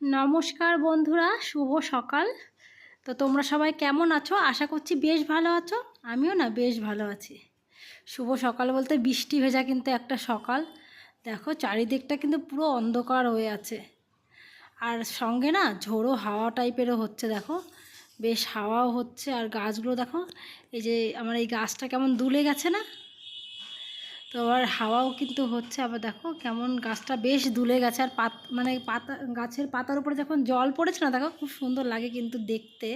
নমস্কার বন্ধুরা, শুভ সকাল। তো তোমরা সবাই কেমন আছো? আশা করছি বেশ ভালো আছো। আমিও না বেশ ভালো আছি। শুভ সকাল বলতে বৃষ্টি ভেজা কিন্তু একটা সকাল। দেখো, চারিদিকটা কিন্তু পুরো অন্ধকার হয়ে আছে। আর সঙ্গে না ঝোড়ো হাওয়া টাইপেরও হচ্ছে, দেখো। বেশ হাওয়াও হচ্ছে। আর গাছগুলো দেখো, এই যে আমার এই গাছটা কেমন দুলে গেছে না? তো আবার হাওয়াও কিন্তু হচ্ছে, আবার দেখো কেমন গাছটা বেশ দুলে গেছে। আর পাত মানে পাতা, গাছের পাতার উপরে যখন জল পড়েছে না, দেখো খুব সুন্দর লাগে কিন্তু দেখতে।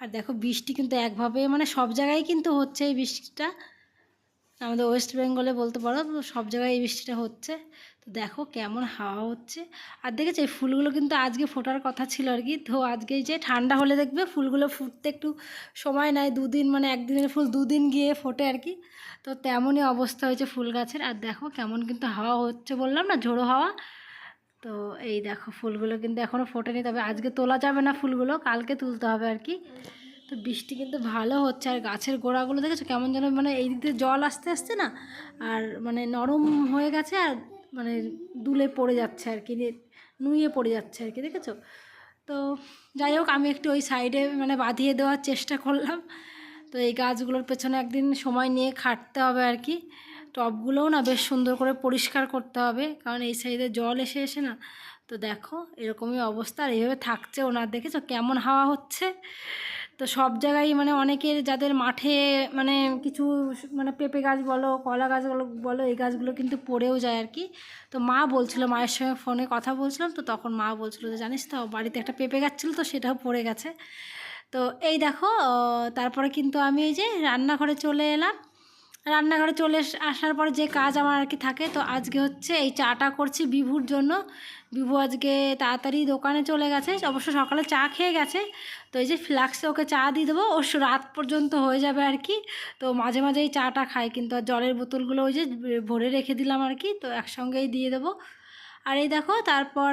আর দেখো বৃষ্টি কিন্তু একভাবে মানে সব জায়গায় কিন্তু হচ্ছে এই বৃষ্টিটা। আমাদের ওয়েস্ট বেঙ্গলে বলতে পারো, তো সব জায়গায় এই বৃষ্টিটা হচ্ছে। তো দেখো কেমন হাওয়া হচ্ছে। আর দেখেছি, এই ফুলগুলো কিন্তু আজকে ফোটার কথা ছিল আর কি। তো আজকে যে ঠান্ডা হলে দেখবে ফুলগুলো ফুটতে একটু সময় নেয়, দুদিন মানে একদিনের ফুল দুদিন গিয়ে ফোটে আর কি। তো তেমনই অবস্থা হয়েছে ফুল গাছের। আর দেখো কেমন কিন্তু হাওয়া হচ্ছে বললাম না, ঝোড়ো হাওয়া। তো এই দেখো ফুলগুলো কিন্তু এখনও ফোটেনি, তবে আজকে তোলা যাবে না ফুলগুলো, কালকে তুলতে হবে আর কি। তো বৃষ্টি কিন্তু ভালো হচ্ছে, আর গাছের গোড়াগুলো দেখেছ কেমন যেন মানে এই দিক জল আসতে আসতে না, আর মানে নরম হয়ে গেছে আর মানে দুলে পড়ে যাচ্ছে আর কি, নুয়ে পড়ে যাচ্ছে আর কি, দেখেছ? তো যাই হোক, আমি একটু ওই সাইডে মানে বাঁধিয়ে দেওয়ার চেষ্টা করলাম। তো এই গাছগুলোর পেছনে একদিন সময় নিয়ে খাটতে হবে আর কি। টবগুলোও না বেশ সুন্দর করে পরিষ্কার করতে হবে, কারণ এই সাইডে জল এসে এসে না, তো দেখো এরকমই অবস্থা, আর এইভাবে থাকছে ওনার দেখেছ? কেমন হাওয়া হচ্ছে। তো সব জায়গায় মানে অনেকের যাদের মাঠে মানে কিছু মানে পেঁপে গাছ বলো, কলা গাছ বলো এই গাছগুলো কিন্তু পড়েও যায় আর কি। তো মা বলছিল, মায়ের সঙ্গে ফোনে কথা বলছিলাম, তো তখন মা বলছিল যে, জানিস তো, বাড়িতে একটা পেঁপে গাছ ছিল তো সেটাও পড়ে গেছে। তো এই দেখো তারপরে কিন্তু আমি এই যে রান্নাঘরে চলে এলাম। রান্নাঘরে চলে আসার পরে যে কাজ আমার আর কি থাকে, তো আজকে হচ্ছে এই চাটা করছি বিভুর জন্য। বিভু আজকে তাড়াতাড়ি দোকানে চলে গেছে, অবশ্য সকালে চা খেয়ে গেছে, তো এই যে ফ্লাক্সে ওকে চা দিয়ে দেবো, ও রাত পর্যন্ত হয়ে যাবে আর কি, তো মাঝে মাঝে এই চাটা খায় কিন্তু আর জলের বোতলগুলো ওই যে ভরে রেখে দিলাম আর কি, তো একসঙ্গেই দিয়ে দেবো। আর এই দেখো, তারপর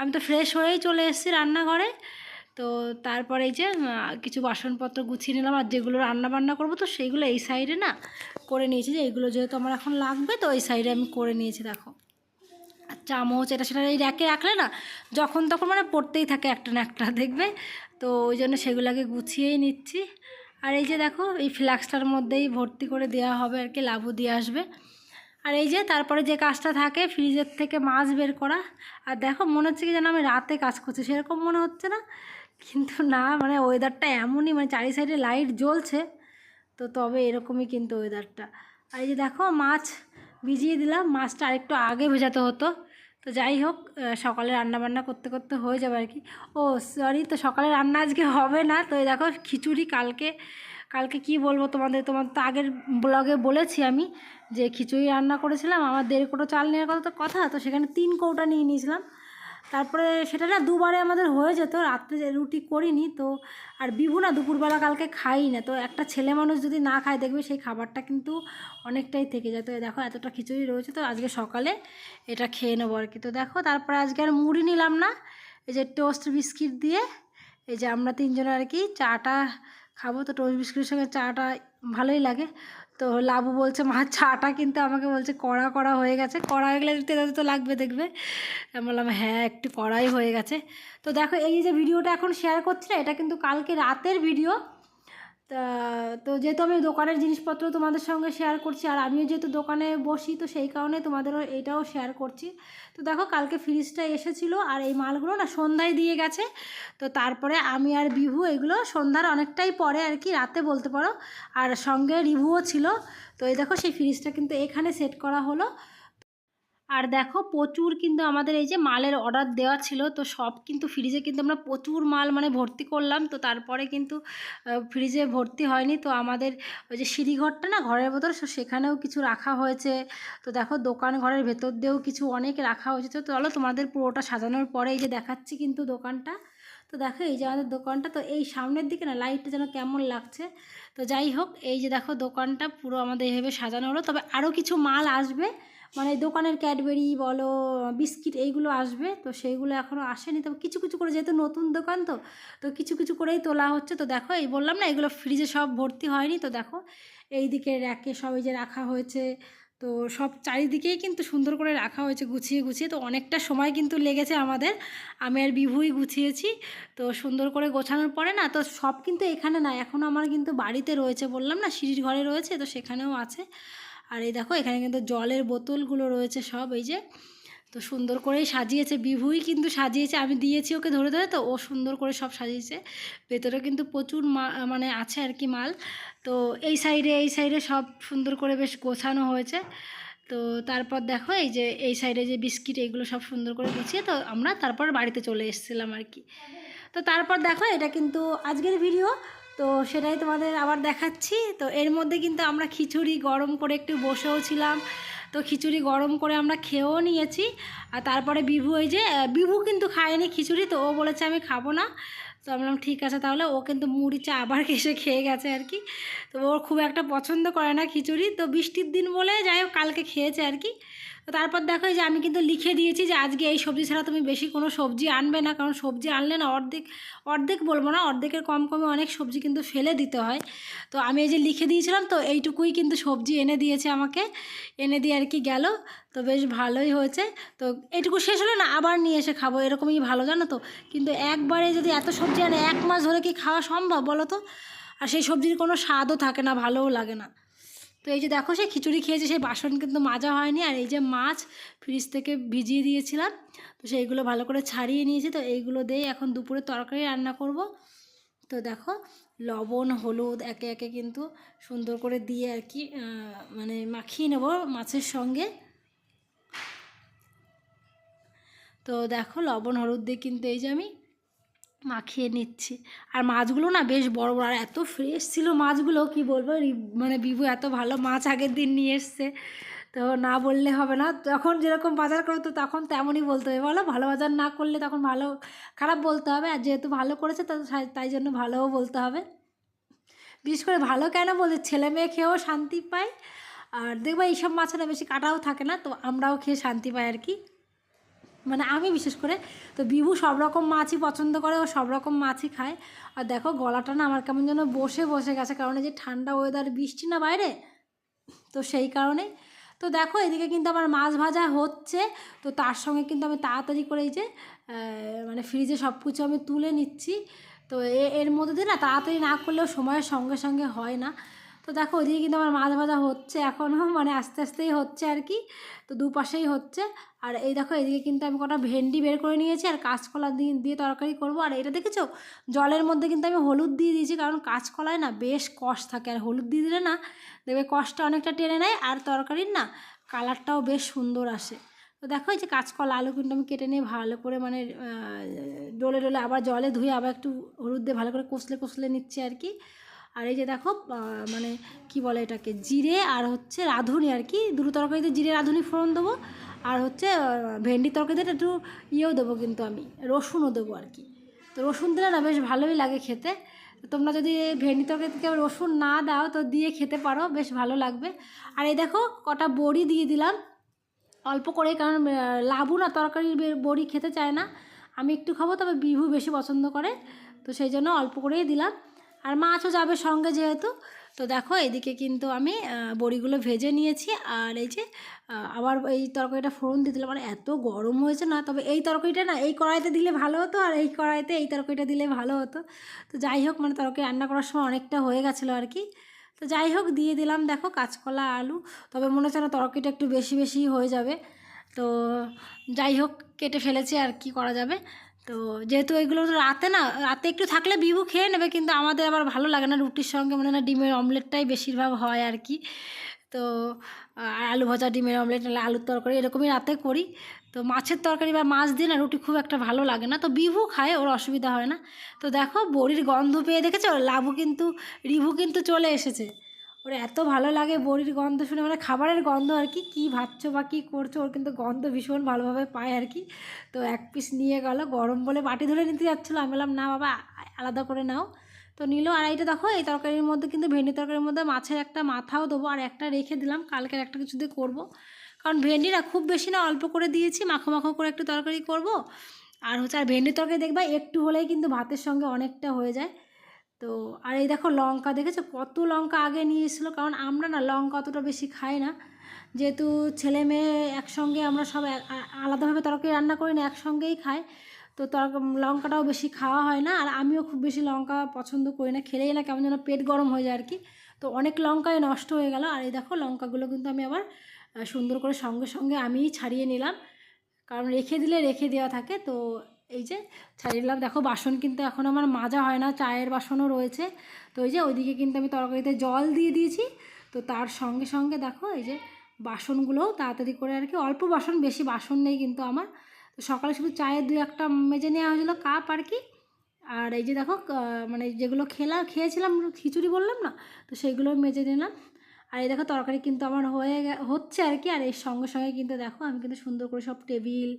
আমি তো ফ্রেশ হয়েই চলে এসেছি রান্নাঘরে তো তারপরে এই যে কিছু বাসনপত্র গুছিয়ে নিলাম আর যেগুলো রান্না বান্না করব তো সেইগুলো এই সাইডে না করে নিয়েছি যে এইগুলো যেহেতু আমার এখন লাগবে তো এই সাইডে আমি করে নিয়েছি, দেখো। আর চামচ এটা সেটা এই র্যাকে রাখলে না যখন তখন মানে পড়তেই থাকে একটা না একটা, দেখবে? তো ওই জন্য সেগুলোকে গুছিয়েই নিচ্ছি। আর এই যে দেখো, এই ফ্ল্যাক্সটার মধ্যেই ভর্তি করে দেওয়া হবে আর কি লাভু দিয়ে আসবে। আর এই যে তারপরে যে কাজটা থাকে, ফ্রিজের থেকে মাছ বের করা। আর দেখো, মনে হচ্ছে কি যেন আমি রাতে কাজ করছি, সেরকম মনে হচ্ছে না? কিন্তু না মানে ওয়েদারটা এমনই মানে চারি সাইডে লাইট জ্বলছে। তো তবে এরকমই কিন্তু ওয়েদারটা আর এই যে দেখো, মাছ ভিজিয়ে দিলাম। মাছটা আরেকটু আগে ভেজাতে হতো। তো যাই হোক সকালে রান্না বান্না করতে করতে হয়ে যাবে আর কি। ও সরি তো সকালে রান্না আজকে হবে না। তো এই দেখো, খিচুড়ি কালকে কালকে কি বলব তোমাদের? তোমার তো আগের ব্লগে বলেছি আমি যে খিচুড়ি রান্না করেছিলাম। আমার দেড় কোটো চাল নেওয়ার কথা তো কথা, তো সেখানে তিন কৌটা নিয়ে নিয়েছিলাম। তারপরে সেটা না দুবারে আমাদের হয়ে যেত রাত্রে রুটি করিনি তো, আর বিভু না দুপুরবেলা কালকে খাই না, তো একটা ছেলে মানুষ যদি না খায় দেখবে সেই খাবারটা কিন্তু অনেকটাই থেকে যায়। তো দেখো এতটা খিচুড়ি রয়েছে তো, আজকে সকালে এটা খেয়ে নেব আর কি। তো দেখো তারপরে আজকে আর মুড়ি নিলাম না, এই যে টোস্ট বিস্কিট দিয়ে, এই যে আমরা তিনজনে আর কি চাটা খাব। তো টোস্ট বিস্কিটের সঙ্গে চাটা ভালোই লাগে। তো লাবু বলছে, মা, চাটা কিন্তু আমাকে বলছে কড়া কড়া হয়ে গেছে। কড়া হয়ে গেলে তেতে তো লাগবে দেখবে। আমি বললাম হ্যাঁ একটু কড়াই হয়ে গেছে। তো দেখো, এই যে ভিডিওটা এখন শেয়ার করছি না, এটা কিন্তু কালকে রাতের ভিডিও তা, তো যেহেতু আমি দোকানের জিনিসপত্র তোমাদের সঙ্গে শেয়ার করছি, আর আমিও যেহেতু দোকানে বসি, তো সেই কারণে তোমাদেরও এটাও শেয়ার করছি। তো দেখো, কালকে ফ্রিজটা এসেছিল, আর এই মালগুলো না সন্ধ্যায় দিয়ে গেছে। তো তারপরে আমি আর বিভু এগুলো সন্ধ্যার অনেকটাই পরে আর কি, রাতে বলতে পারো। আর সঙ্গে রিভুও ছিল। তো এই দেখো, সেই ফ্রিজটা কিন্তু এখানে সেট করা হলো। আর দেখো প্রচুর কিন্তু আমাদের এই যে মালের অর্ডার দেওয়া ছিল, তো সব কিন্তু ফ্রিজে কিন্তু আমরা প্রচুর মাল মানে ভর্তি করলাম, তো তারপরে কিন্তু ফ্রিজে ভর্তি হয়নি, তো আমাদের ওই যে সিঁড়িঘরটা না ঘরের ভেতর সেখানেও কিছু রাখা হয়েছে। তো দেখো দোকান ঘরের ভেতর দিয়েও কিছু অনেক রাখা হয়েছে, তো চলো তোমাদের পুরোটা সাজানোর পরে এই যে দেখাচ্ছি কিন্তু দোকানটা। তো দেখো এই যে আমাদের দোকানটা, তো এই সামনের দিকে না লাইটটা যেন কেমন লাগছে। তো যাই হোক, এই যে দেখো দোকানটা পুরো আমাদের এভাবে সাজানো হলো, তবে আরও কিছু মাল আসবে। মানে দোকানের ক্যাডবেরি বলো, বিস্কিট এইগুলো আসবে, তো সেইগুলো এখনও আসেনি। তো কিছু কিছু করে যেহেতু নতুন দোকান তো তো কিছু কিছু করেই তোলা হচ্ছে। তো দেখো, এই বললাম না, এগুলো ফ্রিজে সব ভর্তি হয়নি। তো দেখো এই দিকে র্যাকে সব এই যে রাখা হয়েছে। তো সব চারিদিকেই কিন্তু সুন্দর করে রাখা হয়েছে, গুছিয়ে গুছিয়ে। তো অনেকটা সময় কিন্তু লেগেছে আমাদের। আমি আর বিভুই গুছিয়েছি। তো সুন্দর করে গোছানোর পরে না, তো সব কিন্তু এখানে না এখন আমার কিন্তু বাড়িতে রয়েছে বললাম না, সিঁড়ির ঘরে রয়েছে, তো সেখানেও আছে। আর এই দেখো, এখানে কিন্তু জলের বোতলগুলো রয়েছে সব, এই যে। তো সুন্দর করেই সাজিয়েছে, বিভুই কিন্তু সাজিয়েছে, আমি দিয়েছি ওকে ধরে ধরে, তো ও সুন্দর করে সব সাজিয়েছে। ভেতরে কিন্তু প্রচুর মা মানে আছে আর কি মাল। তো এই সাইডে এই সাইডে সব সুন্দর করে বেশ গোছানো হয়েছে। তো তারপর দেখো, এই যে, এই সাইডে যে বিস্কিট, এইগুলো সব সুন্দর করে গুছিয়ে, তো আমরা তারপর বাড়িতে চলে এসেছিলাম আর কি। তো তারপর দেখো, এটা কিন্তু আজকের ভিডিও। তো সেটাই তোমাদের আবার দেখাচ্ছি। তো এর মধ্যে কিন্তু আমরা খিচুড়ি গরম করে একটু বসেও ছিলাম। তো খিচুড়ি গরম করে আমরা খেয়েও নিয়েছি। আর তারপরে বিভু ওই যে বিভু কিন্তু খায়নি খিচুড়ি, তো ও বলেছে আমি খাব না। তো আমি বললাম, ঠিক আছে, তাহলে ও কিন্তু মুড়ি, চা আবার এসে খেয়ে গেছে আর কি। তো ওর খুব একটা পছন্দ করে না খিচুড়ি। তো বৃষ্টির দিন বলে যাই হোক, কালকে খেয়েছে আর কি। তারপর দেখো যে আমি কিন্তু লিখে দিয়েছি যে আজকে এই সবজি ছাড়া তুমি বেশি কোনো সবজি আনবে না, কারণ সবজি আনলে না অর্ধেক অর্ধেক বলব না, অর্ধেকের কম কমে অনেক সবজি কিন্তু ফেলে দিতে হয়। তো আমি এই যে লিখে দিয়েছিলাম, তো এইটুকুই কিন্তু সবজি এনে দিয়েছে আমাকে, এনে দিয়ে আর কি গেল। তো বেশ ভালোই হয়েছে। তো এইটুকু শেষ হলো না, আবার নিয়ে এসে খাব, এরকমই ভালো, জানো তো? কিন্তু একবারে যদি এত সবজি আনে, এক মাস ধরে কি খাওয়া সম্ভব বলো তো? আর সেই সবজির কোনো স্বাদও থাকে না, ভালোও লাগে না। তো এই যে দেখো সেই খিচুড়ি খেয়েছে সেই বাসন কিন্তু মাজা হয়নি, আর এই যে মাছ ফ্রিজ থেকে ভিজিয়ে দিয়েছিলাম, তো সেইগুলো ভালো করে ছাড়িয়ে নিয়েছি, তো এইগুলো দিয়ে এখন দুপুরে তরকারি রান্না করব। তো দেখো, লবণ, হলুদ একে একে কিন্তু সুন্দর করে দিয়ে আর কি মানে মাখিয়ে নেব মাছের সঙ্গে। তো দেখো, লবণ, হলুদ দিয়ে কিন্তু এই যে আমি মাখিয়ে নিচ্ছি। আর মাছগুলো না বেশ বড় বড়। আর এত ফ্রেশ ছিল মাছগুলো, কি বলব? মানে বিভু এত ভালো মাছ আগের দিন নিয়ে এসছে। তো না বললে হবে না। যখন যেরকম বাজার করতো, তখন তেমনই বলতে হবে। বলো, ভালো বাজার না করলে তখন ভালো, খারাপ বলতে হবে। আর যেহেতু ভালো করেছে, তো, তাই- জন্য ভালোও বলতে হবে। বিশেষ করে ভালো কেন বলতে ছেলে মেয়ে খেয়েও শান্তি পায়। আর দেখব এইসব মাছ না বেশি কাটাও থাকে না। তো আমরাও খেয়ে শান্তি পাই আর কি। মানে আমি বিশেষ করে, তো বিভু সব রকম মাছই পছন্দ করে, ও সব রকম মাছই খায়। আর দেখো গলাটা না আমার কেমন যেন বসে বসে গেছে, কারণ এই যে ঠান্ডা ওয়েদার বৃষ্টি না বাইরে? তো সেই কারণে তো দেখো এদিকে কিন্তু আমার মাছ ভাজা হচ্ছে, তো তার সঙ্গে কিন্তু আমি তাড়াতাড়ি করে এই যে মানে ফ্রিজে সব কিছু আমি তুলে নিচ্ছি। তো এর মধ্যে দিয়ে না তাড়াতাড়ি না করলেও সময়ের সঙ্গে সঙ্গে হয় না। তো দেখো ওদিকে কিন্তু আমার মাছ ভাজা হচ্ছে এখনও মানে আস্তে আস্তেই হচ্ছে আর কি। তো দুপাশেই হচ্ছে। আর এই দেখো এদিকে কিন্তু আমি কটা ভেন্ডি বের করে নিয়েছি আর কাঁচকলা দিয়ে দিয়ে তরকারি করব। আর এটা দেখেছ? জলের মধ্যে কিন্তু আমি হলুদ দিয়ে দিয়েছি, কারণ কাঁচকলায় না বেশ কষ থাকে। আর হলুদ দিয়ে দিলে না দেখবে কষটা অনেকটা টেনে নেয় আর তরকারির না কালারটাও বেশ সুন্দর আসে। তো দেখো এই যে কাঁচকলা আলু কিন্তু আমি কেটে নিয়ে ভালো করে মানে ডলে ডলে আবার জলে ধুয়ে আবার একটু হলুদ দিয়ে ভালো করে কষলে কষলে নিচ্ছি আর কি। আর এই যে দেখো মানে কি বলে এটাকে, জিরে আর হচ্ছে রাঁধুনি আর কি, দুটো তরকারিতে জিরে রাঁধুনি ফোড়ন দেবো, আর হচ্ছে ভেন্ডি তরকারিতে একটু ইয়েও দেবো কিন্তু আমি, রসুনও দেবো আর কি। তো রসুন দিলে না বেশ ভালোই লাগে খেতে। তোমরা যদি ভেন্ডি তরকারিতে রসুন না দাও তো দিয়ে খেতে পারো, বেশ ভালো লাগবে। আর এই দেখো, কটা বড়ি দিয়ে দিলাম। অল্প করে কারণ লাবু না তরকারির বড়ি খেতে চায় না। আমি একটু খাব, তবে বিভু বেশি পছন্দ করে, তো সেই জন্য অল্প করেই দিলাম। আর মাছও যাবে সঙ্গে যেহেতু। তো দেখো, এদিকে কিন্তু আমি বড়িগুলো ভেজে নিয়েছি। আর এই যে আবার এই তরকারিটা ফোড়ন দিয়ে দিলাম। আর, এত গরম হয়েছে না? তবে এই তরকারিটা না, এই কড়াইতে দিলে ভালো হতো, আর এই কড়াইতে এই তরকারিটা দিলে ভালো হতো। তো যাই হোক মানে তরকারি রান্না করার সময় অনেকটা হয়ে গেছিল আর কি। তো যাই হোক, দিয়ে দিলাম, দেখো, কাঁচকলা, আলু। তবে মনে হচ্ছে না তরকারিটা একটু বেশি বেশি হয়ে যাবে। তো যাই হোক, কেটে ফেলেছি, আর কি করা যাবে? তো যেহেতু এগুলো রাতে না, রাতে একটু থাকলে বিভু খেয়ে নেবে, কিন্তু আমাদের আবার ভালো লাগে না রুটির সঙ্গে মানে না ডিমের অমলেটটাই বেশিরভাগ হয় আর কি। তো আলু ভাজা, ডিমের অমলেট, নাহলে আলুর তরকারি এরকমই রাতে করি। তো মাছের তরকারি বা মাছ দিয়ে না রুটি খুব একটা ভালো লাগে না। তো বিভু খায়, ওর অসুবিধা হয় না। তো দেখো, বড়ির গন্ধ পেয়ে দেখেছ? লাভু কিন্তু, রিভু কিন্তু চলে এসেছে। ওর, এত ভালো লাগে বড়ির গন্ধ শুনে। মানে খাবারের গন্ধ আর কি, কী ভাবছ বা কী করছ, ওর কিন্তু গন্ধ ভীষণ ভালোভাবে পায় আর কি। তো এক পিস নিয়ে গেল, গরম বলে বাটি ধরে নিতে যাচ্ছিল। আমি বললাম, না বাবা আলাদা করে নাও। তো নিল আর এইটা দেখো, এই তরকারির মধ্যে কিন্তু, ভেন্ডি তরকারির মধ্যে মাছের একটা মাথাও দেবো, আর একটা রেখে দিলাম। কালকের একটা কিছু দিয়ে করব। কারণ ভেন্ডি না, খুব বেশি না, অল্প করে দিয়েছি। মাখো মাখো করে একটু তরকারি করব। আর হচ্ছে, আর ভেন্ডির তরকারি দেখবা, একটু হলেই কিন্তু ভাতের সঙ্গে অনেকটা হয়ে যায়। তো, আর এই দেখো লঙ্কা দেখেছ? কত লঙ্কা আগে নিয়ে এসেছিল, কারণ আমরা না লঙ্কা অতটা বেশি খাই না। যেহেতু ছেলে মেয়ে একসঙ্গে আমরা সব আলাদাভাবে তরকারি রান্না করি না, একসঙ্গেই খাই। তো তরকা লঙ্কাটাও বেশি খাওয়া হয় না, আর আমিও খুব বেশি লঙ্কা পছন্দ করি না, খেলেই না, কেমন যেন পেট গরম হয়ে যায় আর কি। তো অনেক লঙ্কাই নষ্ট হয়ে গেল, আর এই দেখো লঙ্কাগুলো কিন্তু আমি আবার সুন্দর করে সঙ্গে সঙ্গে আমিই ছাড়িয়ে নিলাম। কারণ রেখে দিলে রেখে দেওয়া থাকে, তো এই যে ছাড়িয়ে দিলাম। দেখো বাসন কিন্তু এখন আমার মাজা হয় না, চায়ের বাসনও রয়েছে। তো এই যে ওইদিকে কিন্তু আমি তরকারিতে জল দিয়ে দিয়েছি। তো তার সঙ্গে সঙ্গে দেখো এই যে বাসনগুলোও তাড়াতাড়ি করে আর কি, অল্প বাসন, বেশি বাসন নেই কিন্তু আমার। তো সকালে শুধু চায়ের দু একটা মেজে নেওয়া হয়েছিলো কাপ আর কি। আর এই যে দেখো মানে যেগুলো খেলা, খেয়েছিলাম, খিচুড়ি বললাম না? তো সেইগুলো মেজে নিলাম। আর এই দেখো তরকারি কিন্তু আমার হয়ে হচ্ছে আর কি, আর এর সঙ্গে সঙ্গে কিন্তু দেখো আমি কিন্তু সুন্দর করে সব টেবিল,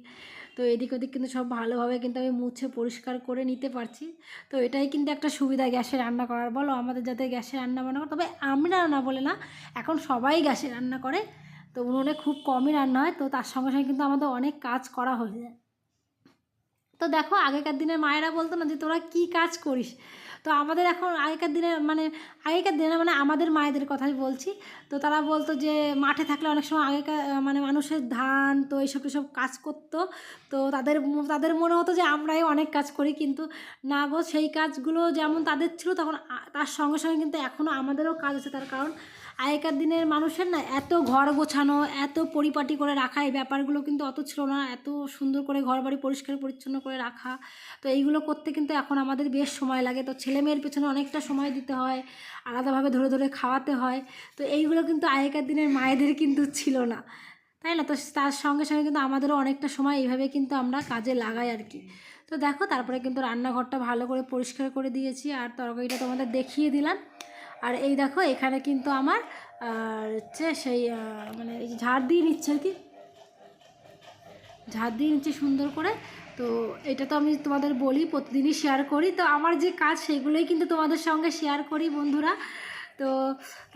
তো এদিক ওদিক কিন্তু সব ভালোভাবে কিন্তু আমি মুছে পরিষ্কার করে নিতে পারছি। তো এটাই কিন্তু একটা সুবিধা গ্যাসে রান্না করার, বলো আমাদের যাতে গ্যাসে রান্না বান্না তবে আমরা না বলে না, এখন সবাই গ্যাসে রান্না করে, তো উনুনে খুব কমই রান্না হয়, তো তার সঙ্গে সঙ্গে কিন্তু আমাদের অনেক কাজ করা হয়ে যায়। তো দেখো আগেকার দিনের মায়েরা বলতো না যে তোরা কি কাজ করিস? তো আমাদের এখন আগেকার দিনে মানে আগেকার দিনে মানে আমাদের মায়েদের কথাই বলছি। তো তারা বলতো যে মাঠে থাকলে অনেক সময় আগেকার মানে মানুষের ধান তো এইসব এসব কাজ করতো। তো তাদের তাদের মনে হতো যে আমরাই অনেক কাজ করি কিন্তু না গো, সেই কাজগুলো যেমন তাদের ছিল তখন তার সঙ্গে সঙ্গে কিন্তু এখনও আমাদেরও কাজ আছে তার কারণ আগেকার দিনের মানুষের না এত ঘর গোছানো, এত পরিপাটি করে রাখা, এই ব্যাপারগুলো কিন্তু অত ছিল না। এত সুন্দর করে ঘর বাড়ি পরিষ্কার পরিচ্ছন্ন করে রাখা। তো এইগুলো করতে কিন্তু এখন আমাদের বেশ সময় লাগে। তো ছেলে মেয়ের পেছনে অনেকটা সময় দিতে হয়, আলাদাভাবে ধরে ধরে খাওয়াতে হয়। তো এইগুলো কিন্তু আগেকার দিনের মায়েদের কিন্তু ছিল না। তাই না? তো তার সঙ্গে সঙ্গে কিন্তু আমাদেরও অনেকটা সময় এইভাবে কিন্তু আমরা কাজে লাগাই আর কি। তো দেখো, তারপরে কিন্তু রান্নাঘরটা ভালো করে পরিষ্কার করে দিয়েছি। আর তরকারিটা তোমাদের দেখিয়ে দিলাম। আর এই দেখো, এখানে কিন্তু আমার হচ্ছে সেই মানে ঝাড় দিয়ে নিচ্ছে আর কি। ঝাড় দিয়ে নিচ্ছে সুন্দর করে। তো এটা তো আমি তোমাদের বলি, প্রতিদিনই শেয়ার করি। তো আমার যে কাজ, সেগুলোই কিন্তু তোমাদের সঙ্গে শেয়ার করি বন্ধুরা। তো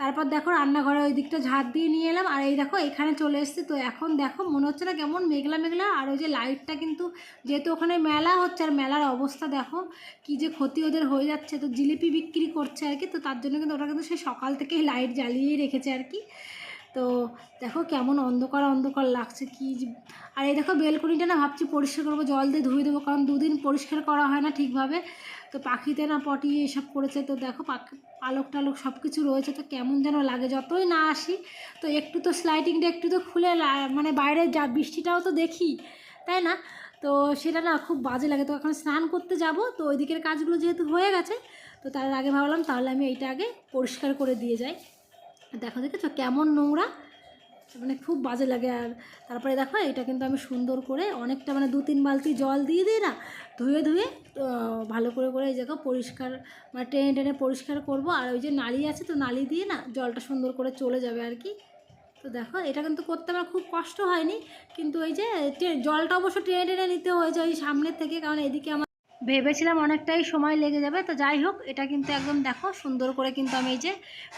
তারপর দেখো রান্নাঘরে ওই দিকটা ঝাড় দিয়ে নিয়ে এলাম। আর এই দেখো এখানে চলে এসেছি। তো এখন দেখো মনে হচ্ছে না কেমন মেঘলা মেঘলা। আর ওই যে লাইটটা কিন্তু যেহেতু ওখানে মেলা হচ্ছে আর মেলার অবস্থা দেখো কি যে ক্ষতি ওদের হয়ে যাচ্ছে। তো জিলিপি বিক্রি করছে আর কি। তো তার জন্য কিন্তু ওরা কিন্তু সেই সকাল থেকেই লাইট জ্বালিয়েই রেখেছে আর কি। তো দেখো কেমন অন্ধকার অন্ধকার লাগছে কি আর এই দেখো বেলকনিটা না ভাবছি পরিষ্কার করব, জল দিয়ে ধুয়ে দেবো। কারণ দুদিন পরিষ্কার করা হয় না ঠিকভাবে। তো পাখিতে না পটি এসব করেছে। তো দেখো পাখি, পালক টালক সব কিছু রয়েছে। তো কেমন যেন লাগে, যতই না আসি, তো একটু তো স্লাইডিংটা একটু তো খুলে মানে বাইরে যা, বৃষ্টিটাও তো দেখি, তাই না? তো সেটা না খুব বাজে লাগে। তো এখন স্নান করতে যাব। তো ওই দিকের কাজগুলো যেহেতু হয়ে গেছে, তো তার আগে ভাবলাম তাহলে আমি এইটা আগে পরিষ্কার করে দিয়ে যাই। দেখো, দেখেছ কেমন নোংরা? মানে খুব বাজে লাগে। আর তারপরে দেখো, এটা কিন্তু আমি সুন্দর করে অনেকটা মানে দু তিন বালতি জল দিয়ে দিই না, ধুয়ে ধুয়ে ভালো করে করে এই জায়গা পরিষ্কার মানে টেনে টেনে পরিষ্কার করব। আর ওই যে নালি আছে তো নালি দিয়ে না জলটা সুন্দর করে চলে যাবে আর কি। তো দেখো, এটা কিন্তু করতে আমার খুব কষ্ট হয়নি। কিন্তু ওই যে জলটা অবশ্য টেনে টেনে নিতে হয়েছে ওই সামনের থেকে, কারণ এদিকে আমার ভেবেছিলাম অনেকটাই সময় লেগে যাবে, তো যাই হোক, এটা কিন্তু একদম দেখো সুন্দর করে কিন্তু আমি এই যে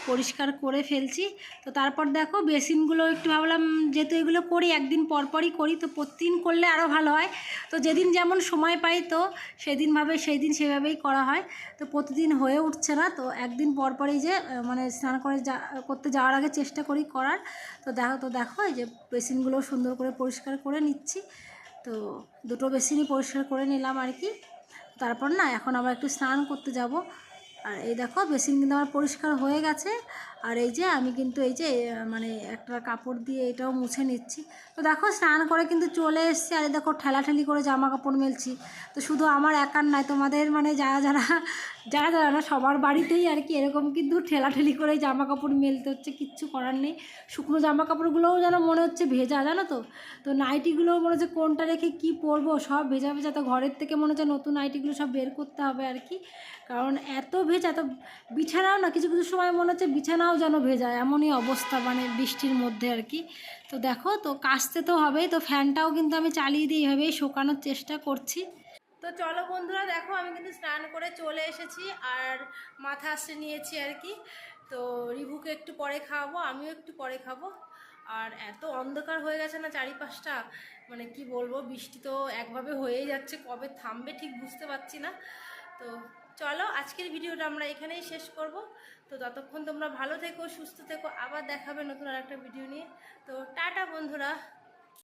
পরিষ্কার করে ফেলছি। তো তারপর দেখো বেসিনগুলো একটু ভাবলাম যেহেতু এগুলো করি, একদিন পরপরই করি, তো প্রতিদিন করলে আরও ভালো হয়। তো যেদিন যেমন সময় পাই তো সেদিন ভাবে সেই দিন সেভাবেই করা হয়। তো প্রতিদিন হয়ে উঠছে না, তো একদিন পরপরই যে মানে স্নান করে যা, করতে যাওয়ার আগে চেষ্টা করি করার। তো দেখো তো দেখো এই যে বেসিনগুলো সুন্দর করে পরিষ্কার করে নিচ্ছি। তো দুটো বেসিনই পরিষ্কার করে নিলাম আর কি। তারপর না এখন আবার একটু স্নান করতে যাব। আর এই দেখো বেসিন কিন্তু আমার পরিষ্কার হয়ে গেছে। আর এই যে আমি কিন্তু এই যে মানে একটা কাপড় দিয়ে এটাও মুছে নিচ্ছি। তো দেখো স্নান করে কিন্তু চলে এসছি। আর দেখো ঠেলাঠেলি করে জামা কাপড় মেলছি। তো শুধু আমার একার নয়, তোমাদের মানে যারা যারা যারা যারা না, সবার বাড়িতেই আর কি এরকম কিন্তু ঠেলাঠেলি করে জামা কাপড় মেলতে হচ্ছে, কিচ্ছু করার নেই। শুকনো জামা কাপড়গুলোও যেন মনে হচ্ছে ভেজা, জানো তো? তো নাইটিগুলোও মনে হচ্ছে কোনটা রেখে কি পরবো, সব ভেজা ভেজা। তো ঘরের থেকে মনে হচ্ছে নতুন নাইটিগুলো সব বের করতে হবে আর কি। কারণ এত ভেজা তো বিছানাও না, কিছু কিছু সময় মনে হচ্ছে বিছানাও যেন ভেজা, এমনই অবস্থা মানে বৃষ্টির মধ্যে আর কি। তো দেখো, তো কাচতে তো হবেই, তো ফ্যানটাও কিন্তু আমি চালিয়ে দিয়ে এভাবেই শোকানোর চেষ্টা করছি। তো চলো বন্ধুরা, দেখো আমি কিন্তু স্নান করে চলে এসেছি আর মাথা আসতে নিয়েছি আর কি। তো রিভুকে একটু পরে খাওয়াবো, আমিও একটু পরে খাব। আর এত অন্ধকার হয়ে গেছে না চারিপাশটা মানে কি বলব, বৃষ্টি তো একভাবে হয়েই যাচ্ছে, কবে থামবে ঠিক বুঝতে পারছি না। তো চলো, আজকের ভিডিওটা আমরা এখানেই শেষ করব। তো ততক্ষণ তোমরা ভালো থেকো, সুস্থ থেকো। আবার দেখাবে নতুন আর একটা ভিডিও নিয়ে। তো টাটা বন্ধুরা।